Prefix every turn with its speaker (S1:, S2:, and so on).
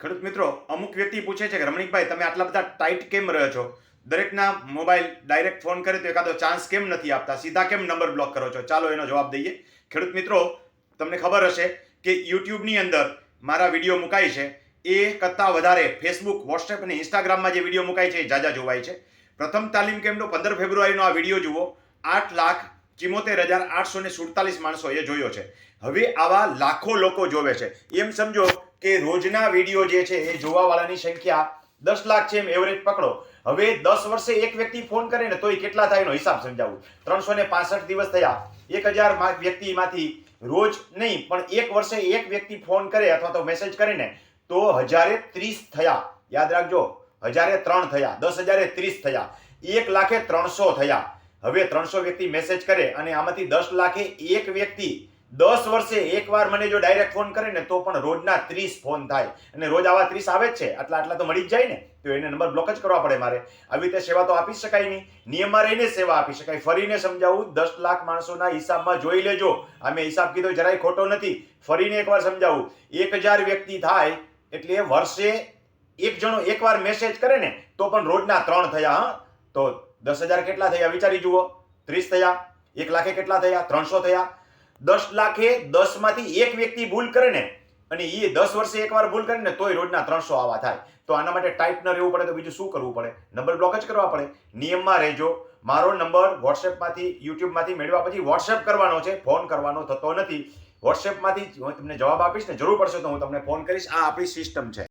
S1: ખેડૂત મિત્રો, અમુક વ્યક્તિ પૂછે છે કે, રમણીકભાઈ, તમે આટલા બધા ટાઈટ કેમ રહ્યો છો? દરેકના મોબાઈલ ડાયરેક્ટ ફોન કરે તો એકાદો ચાન્સ કેમ નથી આપતા? સીધા કેમ નંબર બ્લોક કરો છો? ચાલો એનો જવાબ દઈએ. ખેડૂત મિત્રો, તમને ખબર હશે કે યુટ્યુબની અંદર મારા વીડિયો મુકાય છે. એ કરતાં વધારે ફેસબુક વોટ્સએપ અને ઇન્સ્ટાગ્રામમાં જે વીડિયો મુકાય છે એ જાજા જોવાય છે. પ્રથમ તાલીમ કેમ્પનો પંદર ફેબ્રુઆરીનો આ વીડિયો જુઓ. આઠ લાખ ચિમોતેર હજાર આઠસો ને સુડતાલીસ માણસો એ જોયો છે. હવે આવા લાખો લોકો જોવે છે. એમ સમજો કે રોજના વીડિયો જે છે એ જોવાવાળાની સંખ્યા દસ લાખ છે એમ એવરેજ પકડો. હવે દસ વર્ષે એક વ્યક્તિ ફોન કરે ને તોય કેટલા થાય એનો હિસાબ સમજાવું. ત્રણસો ને પાસઠ દિવસ થયા. એક હજાર વ્યક્તિમાંથી રોજ નહીં, પણ એક વર્ષે એક વ્યક્તિ ફોન કરે અથવા તો મેસેજ કરે ને, તો હજારે ત્રીસ થયા. યાદ રાખજો, હજારે ત્રણ થયા, દસ હજારે ત્રીસ થયા. એક લાખે ત્રણસો થયા. હવે ત્રણસો વ્યક્તિ મેસેજ કરે અને આમાંથી દસ લાખે એક વ્યક્તિ દસ વર્ષે એકવાર મને જો ડાયરેક્ટ ફોન કરે ને તો પણ રોજના ત્રીસ ફોન થાય. અને રોજ આવા ત્રીસ આવે જ છે. આટલા આટલા તો મળી જ જાય ને. તો એને નંબર બ્લોક જ કરવા પડે મારે. આવી રીતે સેવા તો આપી શકાય નહીં. નિયમમાં રહીને સેવા આપી શકાય. ફરીને સમજાવું, દસ લાખ માણસોના હિસાબમાં જોઈ લેજો. આ મેં હિસાબ કીધો, જરાય ખોટો નથી. ફરીને એકવાર સમજાવું. એક હજાર વ્યક્તિ થાય એટલે વર્ષે એક જણો એકવાર મેસેજ કરે ને, તો પણ રોજના ત્રણ થયા, હા? તો દસ હજાર કેટલા થયા? વિચારી જુઓ. ત્રીસ થયા. એક લાખે કેટલા થયા? ત્રણસો થયા. દસ લાખે દસમાંથી એક વ્યક્તિ ભૂલ કરે ને, અને એ દસ વર્ષે એકવાર ભૂલ કરે ને, તોય રોજના ત્રણસો આવા થાય. તો આના માટે ટાઈપ ન રહેવું પડે તો બીજું શું કરવું પડે? નંબર બ્લોક જ કરવા પડે. નિયમમાં રહેજો. મારો નંબર વોટ્સએપમાંથી યુટ્યુબમાંથી મેળવ્યા પછી વોટ્સએપ કરવાનો છે. ફોન કરવાનો થતો નથી. વોટ્સએપમાંથી હું તમને જવાબ આપીશ ને, જરૂર પડશે તો હું તમને ફોન કરીશ. આ આપણી સિસ્ટમ છે.